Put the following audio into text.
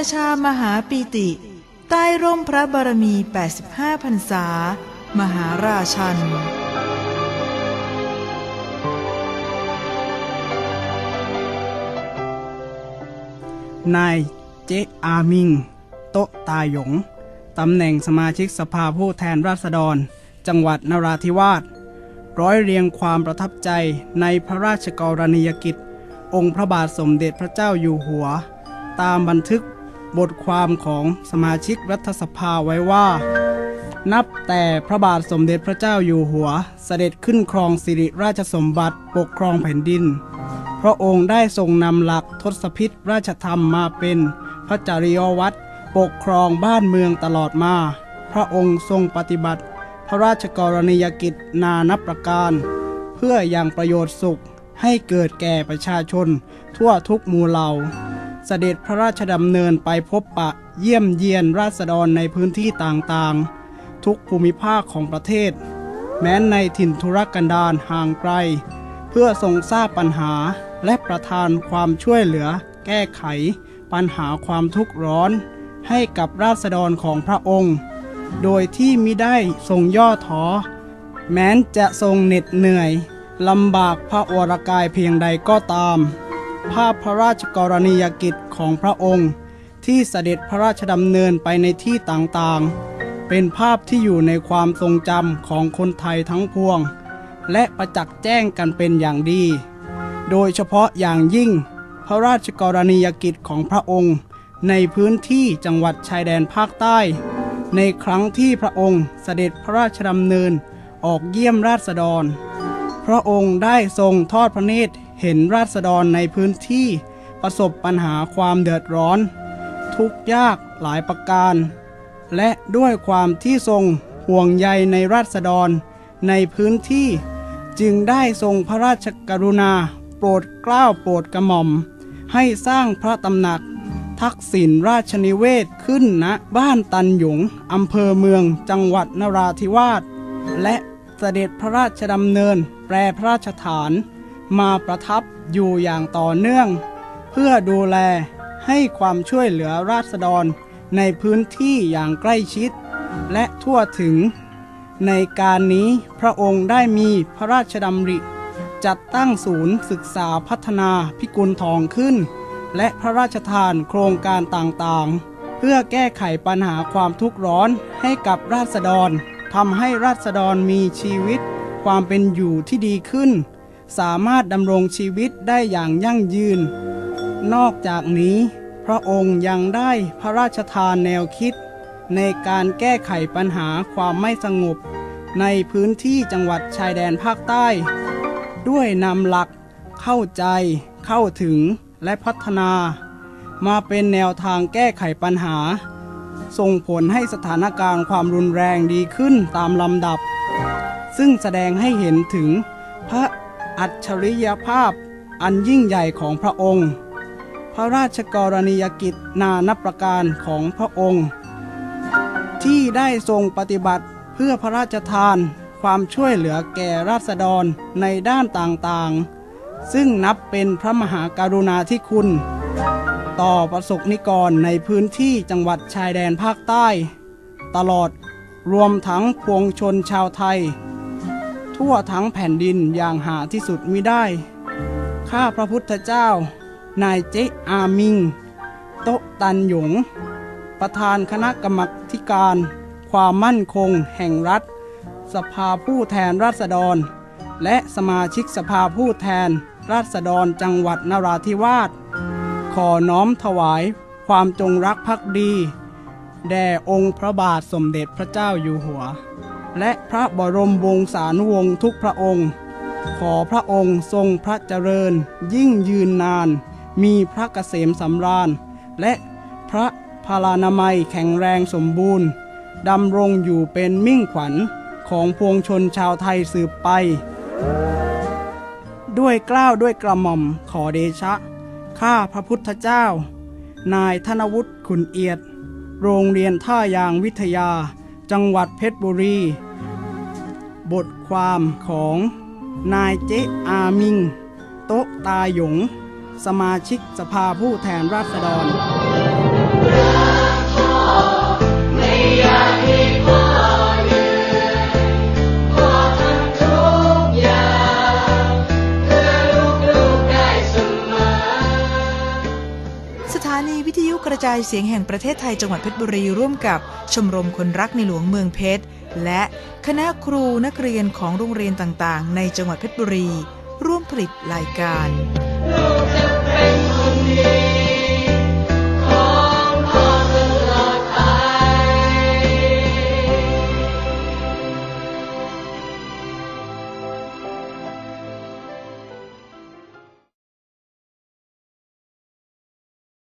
ประชามหาปีติ ใต้ร่มพระบารมี 85พรรษา มหาราชันนายเจอามิง โตตาหยง ตำแหน่งสมาชิกสภาผู้แทนราษฎร จังหวัดนราธิวาส ร้อยเรียงความประทับใจในพระราชกรณียกิจ องค์พระบาทสมเด็จพระเจ้าอยู่หัว ตามบันทึก บทความของสมาชิกรัฐสภาไว้ว่า นับแต่พระบาทสมเด็จพระเจ้าอยู่หัวเสด็จขึ้นครองสิริราชสมบัติปกครองแผ่นดิน พระองค์ได้ทรงนำหลักทศพิษราชธรรมมาเป็นพระจริยวัตรปกครองบ้านเมืองตลอดมา พระองค์ทรงปฏิบัติ พระราชกรณียกิจนานับประการ เพื่ออยังประโยชน์สุขให้เกิดแก่ประชาชนทั่วทุกหมู่เหล่า เสด็จพระราชดำเนินไปพบปะเยี่ยมเยียนราษฎรในพื้นที่ต่างๆ ทุกภูมิภาคของประเทศ แม้ในถิ่นทุรกันดารห่างไกล เพื่อทรงทราบปัญหาและประทานความช่วยเหลือ แก้ไข ปัญหาความทุกข์ร้อน ให้กับราษฎรของพระองค์ โดยที่มิได้ทรงย่อท้อแม้นจะทรงเหน็ดเหนื่อยลำบากพระวรกายเพียงใดก็ตาม ภาพพระราชกรณียกิจของพระองค์ ที่เสด็จพระราชดำเนินไปในที่ต่างๆ เป็นภาพที่อยู่ในความทรงจำของคนไทยทั้งพวง และประจักษ์แจ้งกันเป็นอย่างดี โดยเฉพาะอย่างยิ่ง พระราชกรณียกิจของพระองค์ ในพื้นที่จังหวัดชายแดนภาคใต้ ในครั้งที่พระองค์เสด็จพระราชดำเนินออกเยี่ยมราษฎร พระองค์ได้ทรงทอดพระเนตร เห็นราษฎรในพื้นที่ประสบปัญหาความเดือดร้อน ทุกยากหลายประการ และด้วยความที่ทรงห่วงใยในราษฎรในพื้นที่จึงได้ทรงพระราชกรุณา โปรดเกล้าโปรดกระหม่อม ให้สร้างพระตำหนัก ทักษิณราชนิเวศขึ้นณบ้านตันหยงอำเภอเมืองจังหวัดนราธิวาส และเสด็จพระราชดำเนิน แปรพระราชฐาน มาประทับอยู่อย่างต่อเนื่อง เพื่อดูแลให้ความช่วยเหลือราษฎรในพื้นที่อย่างใกล้ชิด และทั่วถึง ในการนี้พระองค์ได้มีพระราชดำริ จัดตั้งศูนย์ศึกษาพัฒนาพิกุลทองขึ้น และพระราชทานโครงการต่างๆ เพื่อแก้ไขปัญหาความทุกข์ร้อนให้กับราษฎรทำให้ราษฎรมีชีวิตความเป็นอยู่ที่ดีขึ้น สามารถดำรงชีวิตได้อย่างยั่งยืน นอกจากนี้ พระองค์ยังได้พระราชทานแนวคิด ในการแก้ไขปัญหาความไม่สงบ ในพื้นที่จังหวัดชายแดนภาคใต้ ด้วยนำหลัก เข้าใจ เข้าถึงและพัฒนา มาเป็นแนวทางแก้ไขปัญหา ส่งผลให้สถานการณ์ความรุนแรงดีขึ้นตามลำดับ ซึ่งแสดงให้เห็นถึงพระ อัจฉริยภาพอันยิ่งใหญ่ของพระองค์ พระราชกรณียกิจนานับประการของพระองค์ ที่ได้ทรงปฏิบัติเพื่อพระราชทานความช่วยเหลือแก่ราษฎรในด้านต่างๆ ซึ่งนับเป็นพระมหากรุณาธิคุณ ต่อประสบนิกรในพื้นที่จังหวัดชายแดนภาคใต้ ตลอดรวมทั้งพวงชนชาวไทย ทั่วทั้งแผ่นดินอย่างหาที่สุดมิได้ ข้าพระพุทธเจ้า นายเจอามิง โตตันหยง ประธานคณะกรรมธิการ ความมั่นคงแห่งรัฐ สภาผู้แทนราษฎร และสมาชิกสภาผู้แทนราษฎรจังหวัดนราธิวาส ขอน้อมถวายความจงรักภักดี แด่องค์พระบาทสมเด็จพระเจ้าอยู่หัว และพระบรมวงศานุวงศ์ทุกพระองค์ ขอพระองค์ทรงพระเจริญ ยิ่งยืนนาน มีพระเกษมสำราญ และพระพลานามัยแข็งแรงสมบูรณ์ดำรงอยู่เป็นมิ่งขวัญของพวงชนชาวไทยสืบไป ด้วยกล้าวด้วยกระหม่อมขอเดชะ ข้าพระพุทธเจ้า นายธนวุฒิขุนเอียด โรงเรียนท่ายางวิทยา จังหวัดเพชรบุรี บทความของนายเจอามิง โตะตาหยง สมาชิกสภาผู้แทนราษฎรานีวิทยุกระจายเสียงแห่งประเทศไทยจังหวัดเพชรบุรีร่วมกับชมรมคนรักในหลวงเมืองเพชร และคณะครูนักเรียนของโรงเรียนต่างๆ ในจังหวัดเพชรบุรี ร่วมผลิตรายการ โลกจะเป็นคนดี